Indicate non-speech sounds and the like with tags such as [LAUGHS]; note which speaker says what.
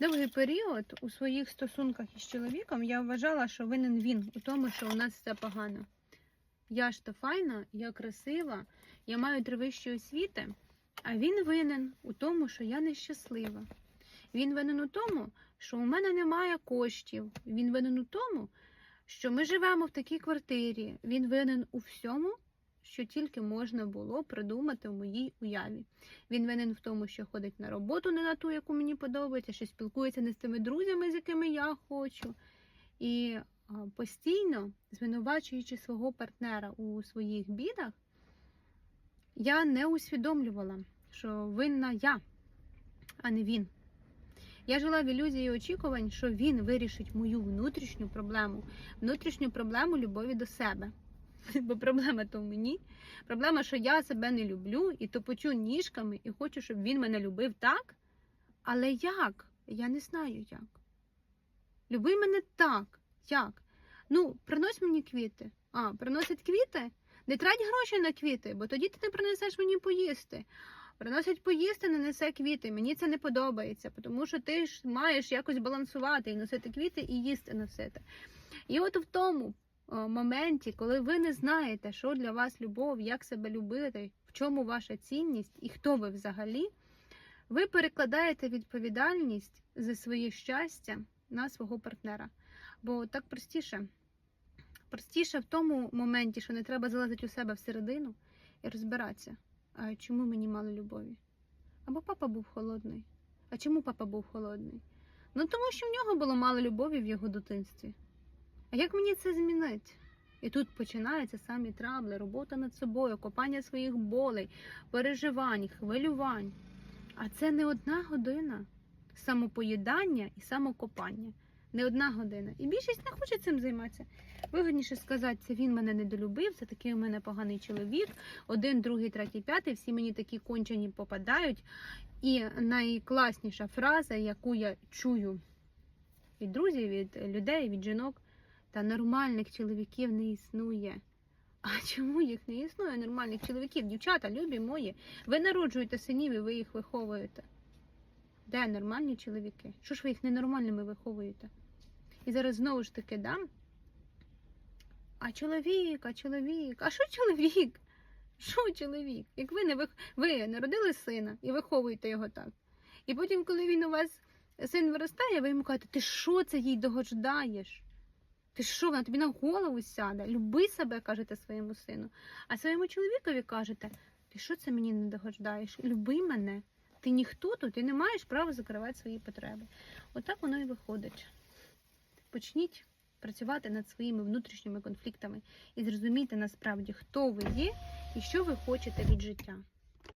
Speaker 1: Довгий період у своїх стосунках із чоловіком я вважала, що винен він у тому, що у нас все погано. Я ж то файна, я красива, я маю три вищі освіти, а він винен у тому, що я нещаслива. Він винен у тому, що у мене немає коштів. Він винен у тому, що ми живемо в такій квартирі. Він винен у всьому, що тільки можна було придумати в моїй уяві. Він винен в тому, що ходить на роботу не на ту, яку мені подобається, що спілкується не з тими друзями, з якими я хочу. І постійно, звинувачуючи свого партнера у своїх бідах, я не усвідомлювала, що винна я, а не він. Я жила в ілюзії очікувань, що він вирішить мою внутрішню проблему, внутрішню проблему любові до себе. [LAUGHS] Бо проблема то в мені. Проблема, що я себе не люблю і топочу ніжками, і хочу, щоб він мене любив так. Але як? Я не знаю як. Люби мене так. Як? Ну, принось мені квіти. А, приносить квіти? Не трать гроші на квіти, бо тоді ти не принесеш мені поїсти. Приносить поїсти, не несе квіти. Мені це не подобається, тому що ти ж маєш якось балансувати і носити квіти і їсти носити. І от в тому моменті, коли ви не знаєте, що для вас любов, як себе любити, в чому ваша цінність і хто ви взагалі, ви перекладаєте відповідальність за своє щастя на свого партнера. Бо так простіше. Простіше в тому моменті, що не треба залазити у себе всередину і розбиратися, а чому мені мало любові? Або папа був холодний. А чому папа був холодний? Ну тому що в нього було мало любові в його дитинстві. А як мені це змінити? І тут починаються самі трабли, робота над собою, копання своїх болей, переживань, хвилювань. А це не одна година самопоїдання і самокопання. Не одна година. І більшість не хоче цим займатися. Вигодніше сказати, це він мене недолюбив, це такий у мене поганий чоловік. Один, другий, третій, п'ятий. Всі мені такі кончені попадають. І найкласніша фраза, яку я чую від друзів, від людей, від жінок, та нормальних чоловіків не існує. А чому їх не існує нормальних чоловіків? Дівчата, любі мої, ви народжуєте синів і ви їх виховуєте. Де нормальні чоловіки? Що ж ви їх ненормальними виховуєте? І зараз знову ж таки дам. А чоловік, а чоловік, а що чоловік? Що чоловік? Як ви не вих... ви народили сина і виховуєте його так. І потім, коли він у вас син виростає, ви йому кажете, ти що це їй догодждаєш? Ти що, вона тобі на голову сяде? Люби себе, кажете своєму сину. А своєму чоловікові кажете, ти що це мені не догодждаєш? Люби мене. Ти ніхто тут, ти не маєш права закривати свої потреби. Отак воно і виходить. Почніть працювати над своїми внутрішніми конфліктами і зрозумійте насправді, хто ви є і що ви хочете від життя.